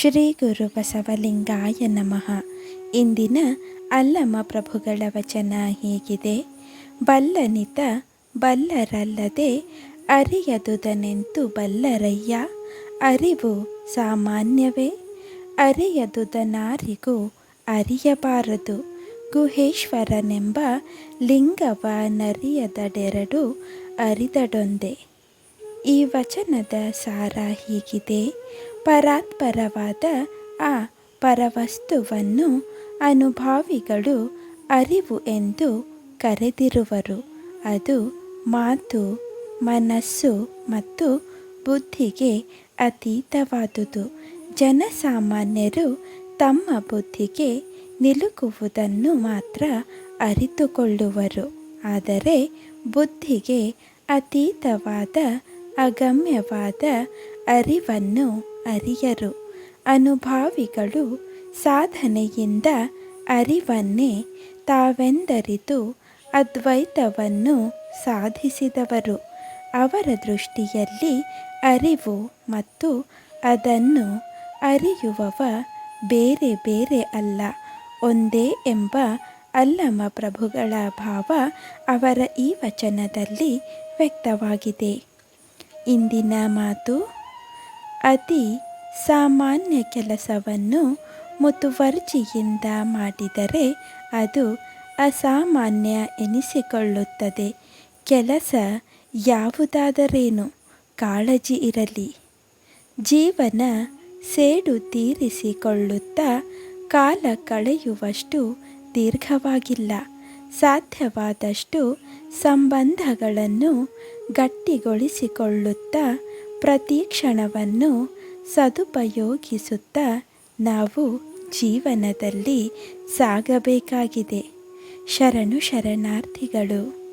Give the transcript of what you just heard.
ಶ್ರೀ ಗುರು ಬಸವಲಿಂಗಾಯ ನಮಃ ಇಂದಿನ ಅಲ್ಲಮ ಪ್ರಭುಗಳ ವಚನ ಹೀಗಿದೆ. ಬಲ್ಲನಿತ ಬಲ್ಲರಲ್ಲದೆ ಅರಿಯದುದನೆಂತು ಬಲ್ಲರಯ್ಯ. ಅರಿವು ಸಾಮಾನ್ಯವೇ. ಅರಿಯದುದನಾರಿಗೂ ಅರಿಯಬಾರದು. ಗುಹೇಶ್ವರನೆಂಬ ಲಿಂಗವ ನರಿಯದಡೆರಡು ಅರಿದಡೊಂದೆ. ಈ ವಚನದ ಸಾರ ಹೀಗಿದೆ. ಪರಾತ್ಪರವಾದ ಆ ಪರವಸ್ತುವನ್ನು ಅನುಭಾವಿಗಳು ಅರಿವು ಎಂದು ಕರೆದಿರುವರು. ಅದು ಮಾತು, ಮನಸ್ಸು ಮತ್ತು ಬುದ್ಧಿಗೆ ಅತೀತವಾದುದು. ಜನಸಾಮಾನ್ಯರು ತಮ್ಮ ಬುದ್ಧಿಗೆ ನಿಲುಕುವುದನ್ನು ಮಾತ್ರ ಅರಿತುಕೊಳ್ಳುವರು. ಆದರೆ ಬುದ್ಧಿಗೆ ಅತೀತವಾದ ಅಗಮ್ಯವಾದ ಅರಿವನ್ನು ಅರಿಯರು. ಅನುಭಾವಿಗಳು ಸಾಧನೆಯಿಂದ ಅರಿವನ್ನೇ ತಾವೆಂದರಿತು ಅದ್ವೈತವನ್ನು ಸಾಧಿಸಿದವರು. ಅವರ ದೃಷ್ಟಿಯಲ್ಲಿ ಅರಿವು ಮತ್ತು ಅದನ್ನು ಅರಿಯುವವ ಬೇರೆ ಬೇರೆ ಅಲ್ಲ. ಒಂದೇ ಎಂಬ ಅಲ್ಲಮ ಪ್ರಭುಗಳ ಭಾವ ಅವರ ಈ ವಚನದಲ್ಲಿ ವ್ಯಕ್ತವಾಗಿದೆ. ಇಂದಿನ ಮಾತು ಅತಿ ಸಾಮಾನ್ಯ ಕೆಲಸವನ್ನು ಮುತುವರ್ಜಿಯಿಂದ ಮಾಡಿದರೆ ಅದು ಅಸಾಮಾನ್ಯ ಎನಿಸಿಕೊಳ್ಳುತ್ತದೆ. ಕೆಲಸ ಯಾವುದಾದರೇನು ಕಾಳಜಿ ಇರಲಿ. ಜೀವನ ಸೇಡು ತೀರಿಸಿಕೊಳ್ಳುತ್ತಾ ಕಾಲ ಕಳೆಯುವಷ್ಟು ದೀರ್ಘವಾಗಿಲ್ಲ. ಸಾಧ್ಯವಾದಷ್ಟು ಸಂಬಂಧಗಳನ್ನು ಗಟ್ಟಿಗೊಳಿಸಿಕೊಳ್ಳುತ್ತಾ ಪ್ರತಿ ಕ್ಷಣವನ್ನು ಸದುಪಯೋಗಿಸುತ್ತಾ ನಾವು ಜೀವನದಲ್ಲಿ ಸಾಗಬೇಕಾಗಿದೆ. ಶರಣು ಶರಣಾರ್ಥಿಗಳು.